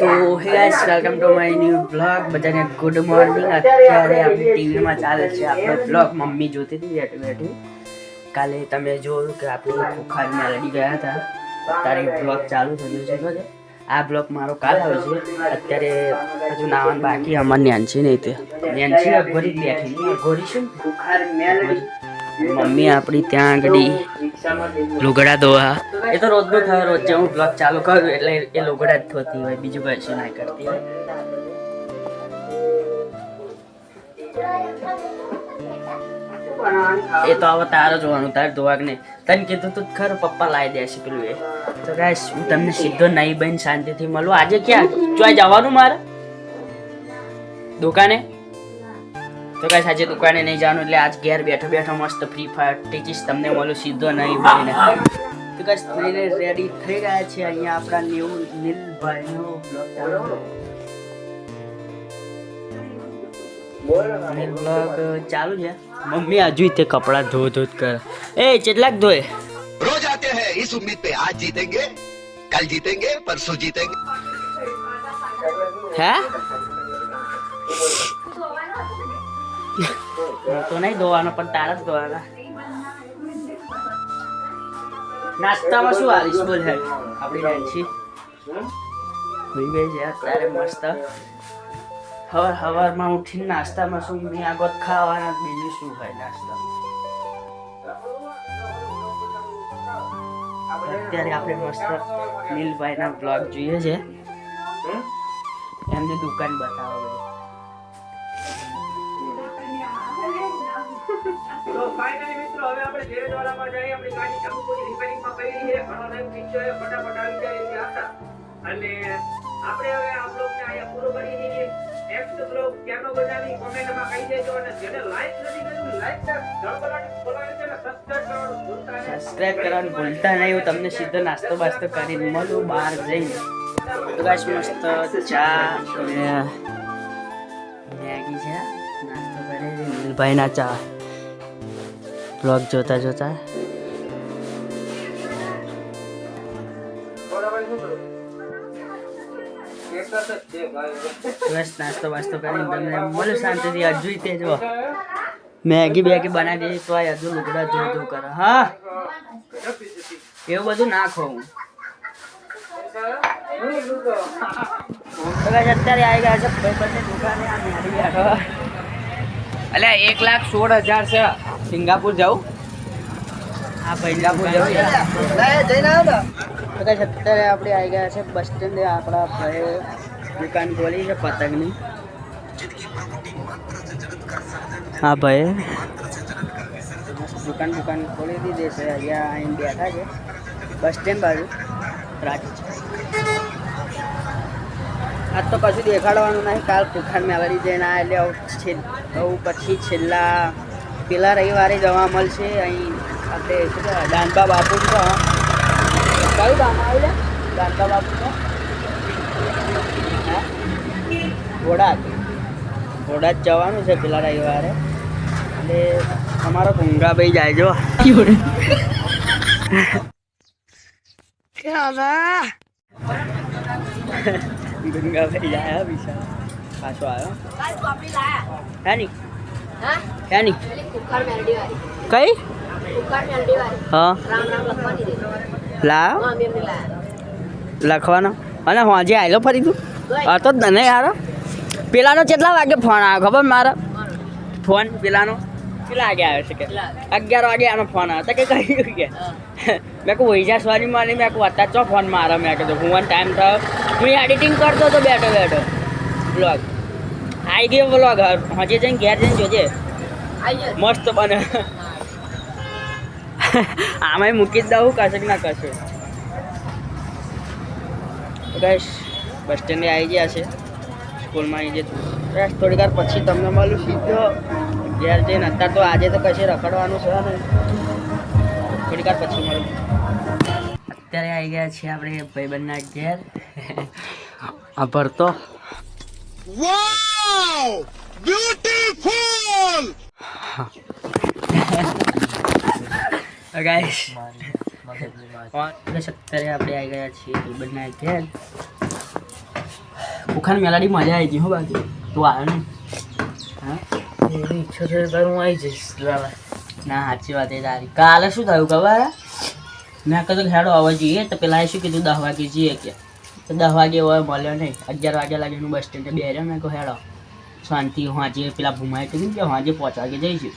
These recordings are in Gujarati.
તો hey guys welcome to my new vlog બધાને ગુડ મોર્નિંગ અત્યારે આપણી ટીવીમાં ચાલે છે આપણો બ્લોગ મમ્મી જોતી હતી, બેઠી બેઠું. કાલે તમે જોયું કે આપણે ખુખાર લડી ગયા હતા. અત્યારે બ્લોગ ચાલુ થયું છે તો આ બ્લોગ મારો કાલ આવે છે. અત્યારે હજુ નાવાનું બાકી, અમારે ન્યાનસી નહીં તે. ન્યાનસી અઘોરી બેઠી. અઘોરી શું? મમ્મી આપણી ત્યાં આગળ લુગડા ધોવા. એ તો રોજનું થાય, રોજ હું બ્લોગ ચાલુ કરું એટલે એ લુગડા જ ધોતી હોય, બીજું કશું ના કરતી હોય. એ તો હવે તારે જોવાનું, તાર ધોવા કે તને કીધું તું ખરું, પપ્પા લાવી દેશે પેલું એ. તો ગાઈસ હું તમને સીધો નહીં બન, શાંતિથી મળું. આજે ક્યાં? ચોય જવાનું મારે? દુકાને? તો કાંઈ આજે દુકાને નહીં જવાનું એટલે આજ ઘેર બેઠો બેઠો મસ્ત ફ્રી ફાયર ટીચીસ તમને મળું સીધો નહીં બનીને તો કાંઈ થઈને રેડી થઈ રહ્યા છે અહીંયા આપણા ન્યૂ નીલભાઈનો બ્લોગ ચાલુ નીલ બ્લોગ ચાલુ છે મમ્મી હજુ તે કપડાં ધો ધો જ કરે એ કેટલાક ધોય रोज आते हैं इस उम्मीद पे आज जीतेंगे कल जीतेंगे परसों जीतेंगे હે હું તો નહીં ધોવાનો, પણ તારા જ ધોવાના. નાસ્તામાં શું આવીશ બોલ હે આપણી નાનસી હોઈ ગઈ છે, અત્યારે મસ્ત. હવાર હવારમાં ઉઠીને નાસ્તામાં શું? મેં આગળ ખાવાના, બીજું શું હોય નાસ્તા? અત્યારે આપણે મસ્ત નીલભાઈના બ્લોગ જોઈએ છે. એમની દુકાન બતાવો તો ફાઇનલી મિત્રો હવે આપણે ધીરેજવાડામાં જઈએ. આપણી ગાડી ચાલુ કોઈ રિપેરિંગમાં કરી છે ઘણો ટાઈમ ગયો છે ફટાફટ આવી જાય એવી આશા. અને આપણે હવે આ બ્લોગને અહીંયા પૂરો કરી દઈએ. નેક્સ્ટ બ્લોગ ક્યાંનો બનાવી કોમેન્ટમાં કહી દેજો. અને જેને લાઈક નથી કર્યું લાઈક સબસ્ક્રાઇબ કરવાનું ભૂલતા નહીં. સબસ્ક્રાઇબ કરવાનું ભૂલતા નહીં. હું તમને સીધો નાસ્તો બાસ્તો કરીને મળું બહાર જઈને. તો ગાઈસ મસ્ત ચા મેગી છે નાસ્તો કરે નીલભાઈના ચા. બ્લોગ જોતા જોતા બસ નાસ્તો વાસ્તો કરીને તમને બોલું શાંતિથી હજુ તે જો મેગી બેગી બનાવી દીધી તો હજુ લુગડા ધો ધો કરે. હા. એવું બધું નાખો હું અત્યારે આવી ગયા છે, ભાઈબંધની દુકાને, આ મેળી અલ્યા, એક લાખ સોળ હજાર છે. સિંગાપુર જાઉં. હા સિંગાપુર જાઉં. તો guys, અત્યારે આપણે આવી ગયા છે બસ સ્ટેન્ડે આપણા ભાઈ દુકાન ખોલી છે પતંગની. હા ભાઈ દુકાન દુકાન ખોલી દીધી છે. અહીંયા આવીને બેઠા છે. બસ સ્ટેન્ડ બાજુ. રાજ આજ તો કશું દેખાડવાનું નહીં. કાલ પુખાર મેળવી જઈને આ એટલે પછી છેલ્લા પેલા રવિવારે જવા મળશે. અહીં આપણે શું કહેવાય દાનબા બાપુ છે કયું ગામ આવ્યું દાનબા બાપુ તો ઘોડા. ઘોડાદ ઘોડાદ જવાનું છે પેલા રવિવારે. એટલે અમારો ભૂંગાભાઈ જાય જો ભૂંગાભાઈ જાય વિશાલ. પાછો આવ્યો. હે ની? હા? હે ની પેલી કુકર મેલડી વાળી. કઈ. હા. રામ રામ લખવાની. લાવ. હા, અને હોજે આવેલો ફરી તું? આ હતો જ ને યાર પેલાનો કેટલા વાગે ફોન આવ્યો? ખબર મારા? ફોન પેલાનો? કેટલા વાગે આવ્યો છે કે? અગિયાર વાગે આનો ફોન આવ્યો તો કે કહ્યું કે. મેં કહું વૈજા સોરી મારી. મેં કહું અત્યારે ચો ફોન મારો? મેં કીધું હું ટાઈમ થયો હું એડિટિંગ કરતો હતો બેઠો બેઠો. બ્લોગ. આવી ગયો બ્લોગ હજી જઈને ઘેર જઈને જોજે. આઈ. મસ્ત બને. આમાંય મૂકી જ દઉં કશે ના કશે બસ બસ સ્ટેન્ડે આવી ગયા છે. સ્કૂલમાં આવી જતું બસ થોડીક વાર પછી તમને મળું સીધો. ઘેર જઈને અત્યારે તો આજે તો કશે રખડવાનું છે ને થોડીક વાર પછી મળું. અત્યારે આવી ગયા છીએ આપણે ભાઈબંધના ઘેર. આ ભરતો ગાઈસ અત્યારે આપણે આવી ગયા છીએ ઘેર ખુખાન મેલાડી મજા આવી ગઈ હો બાકી. તું આવ્યો ને હા? એવી ઈચ્છા થાય તારે હું આવી જઈશ ના સાચી વાત એ તારી. કાલે શું થયું ખબર? મેં કીધું હેડો આવવા જોઈએ. તો પેલા શું કીધું? દસ વાગે જઈએ કે. તો દસ વાગે હવે મળ્યો નહીં. અગિયાર વાગ્યા લાગીનું બસ સ્ટેન્ડ બે રહ્યો. મેં કહું હેડો. શાંતિ હાજે પેલા ભૂમાએ કીધું કે હાજે પાંચ વાગે જઈશું.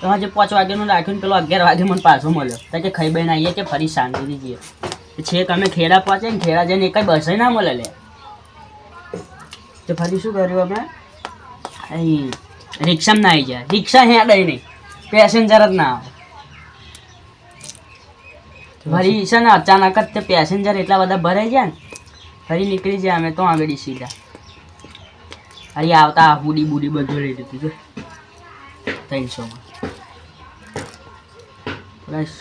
તો હાજે પાંચ વાગ્યાનું રાખ્યું ને પેલો અગિયાર વાગે મને પાછો મળ્યો. તો કે ખાઈ બહેન આવીએ કે ફરી શાંતિથી જઈએ. છેક અમે ખેડા પહોંચે ને ખેડા જઈને એક કંઈ બસે ના મળે લે. તો ફરી શું કર્યું અમે? અહીં રિક્ષામાં ના આવી જાય રિક્ષા હેડે નહીં. પેસેન્જર જ ના આવે. ફરી છે ને અચાનક જ તે પેસેન્જર એટલા બધા ભરાઈ ગયા ને. ફરી નીકળી જાય અમે તો આગળ સીધા. અરે આવતા હુડી બુડી બધું લઈ લીધું છે મચ બસ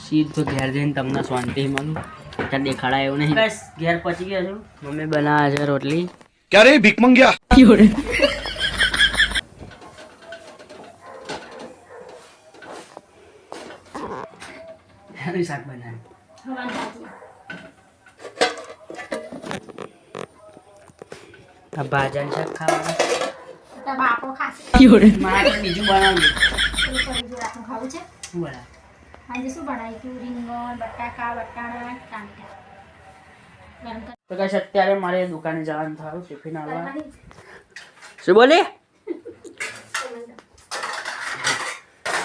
સીધો ઘેર જઈને તમને શાંતિ મળું ત્યાં દેખાડાય એવું નહીં બસ ઘેર પહોંચી ગયા છું મમ્મી બનાવે છે રોટલી ક્યારે ભીખ મંગ્યા શાક બનાવ્યું ભાજાનું શાક ખાવાનું બાપો ખાશે મારે બીજું ખાવું છે આજે શું બનાવ્યું હતું રીંગણ બટાકા વટાણા કરી તો કઈ અત્યારે મારે દુકાને જવાનું થયું ટિફિન આવવા શું બોલી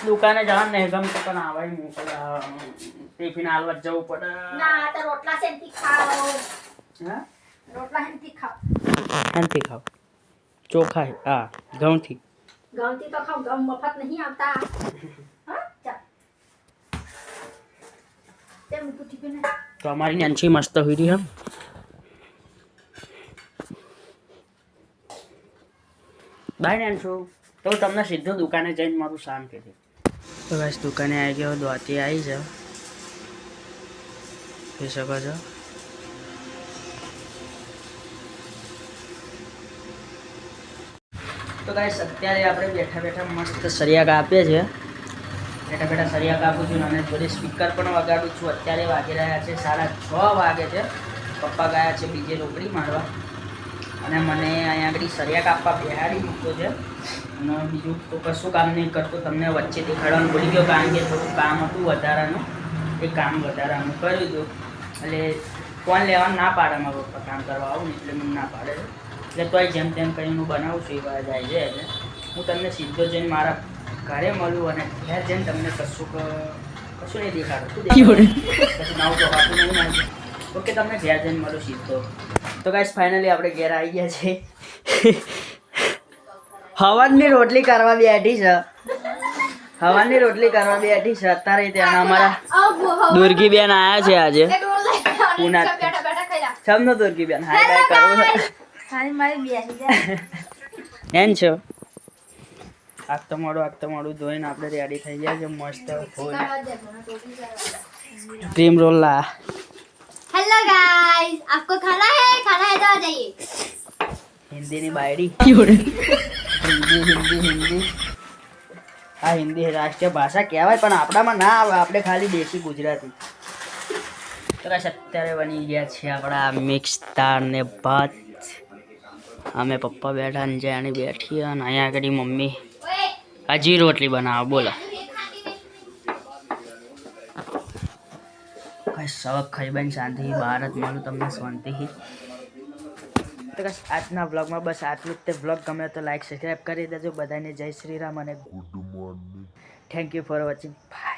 દુકાને જવાનું નહીં ગમતું પણ આવે મોકલા ટિફિન આવવા જવું પડે. ના તો રોટલા સેન્ટી ખાઓ હા? રોટલા શેનથી ખાઓ શાંતિ ખાવ. ચોખા હા. ઘઉંથી. ઘઉંથી તો ખાઓ ઘઉં મફત નહીં આવતા. હા ચાલ. તે મૂકું ટિફિન તો અમારી નેન્સી મસ્ત હોય રહી હમ બાય નેન્સુ. તો હું તમને સીધું દુકાને જઈને મારું શાંતિથી તો બસ દુકાને આવી ગયો દોતી આવી છે જોઈ શકો છો તો ગાઈસ અત્યારે આપણે બેઠા બેઠા મસ્ત સરિયા કાપીએ છીએ. બેઠા બેઠા સરિયા કાપું છું અને જોડે સ્પીકર પણ વગાડું છું. અત્યારે વાગી રહ્યા છે સાડા છ વાગે છે. પપ્પા ગયા છે બીજે રોકડી મારવા. અને મને અહીંયા આગળ સરિયા કાપવા બેહાડી મૂકતો છે. અને બીજું તો કશું કામ નહીં કરતો. તમને વચ્ચે દેખાડવાનું ભૂલી ગયો કારણ કે થોડું કામ હતું વધારાનું. એ કામ વધારાનું કર્યું હતું એટલે ફોન લેવાનું ના પાડે મારા પપ્પા. કામ કરવા આવું એટલે મને ના પાડે. એટલે તોય જેમ તેમ કરીને હું બનાવું છું એવા જાય છે. એટલે હું તમને સીધો જઈને મારા ઘરે મળું અને ઘેર જઈને તમને કશું ક- કશું નહીં દેખાડું. શું દેખાડું? તો વાતું નહીં ઓકે તમને ઘેર જઈને મળું સીધો. તો ગાઈસ ફાઇનલી આપણે ઘેર આવી ગયા છે હવનની રોટલી કરવા બેઠી છે. હવાની રોટલી કરવા બેઠી છે. અત્યારે ત્યાં અમારા દુર્ગી બેન આયા છે આજે. પૂના ખાઈ દુર્ગી બેન હાય બાય કરો એમ છો? આખ આગ તમારું આગ મોડું ધોઈને આપણે રેડી થઈ જાય છે મસ્ત ફૂલ. ક્રીમ રોલા હેલો ગાઈસ આપકો ખાના હે? ખાના હે તો જાइए હિન્દી ની બાયડી. હિન્દી હિન્દી હિન્દી. આ હિન્દી રાષ્ટ્રીય ભાષા કહેવાય પણ આપણામાં ના આવે. આપણે ખાલી દેશી ગુજરાતી. સરસ અત્યારે બની ગયા છે આપણા મિક્સ દાળ ને ભાત. અમે પપ્પા બેઠા ને જાણી બેઠી અને અહીંયા આગળ મમ્મી હજી રોટલી બનાવો બોલો. કઈ શોખ ખાઈ બન શાંતિથી બહાર જ મળું તમને શાંતિથી. તો બસ આજના બ્લોગમાં બસ આટલું જ તે બ્લોગ ગમે તો લાઈક સબસ્ક્રાઈબ કરી દેજો. બધાને જય શ્રી રામ અને good morning thank you for watching bye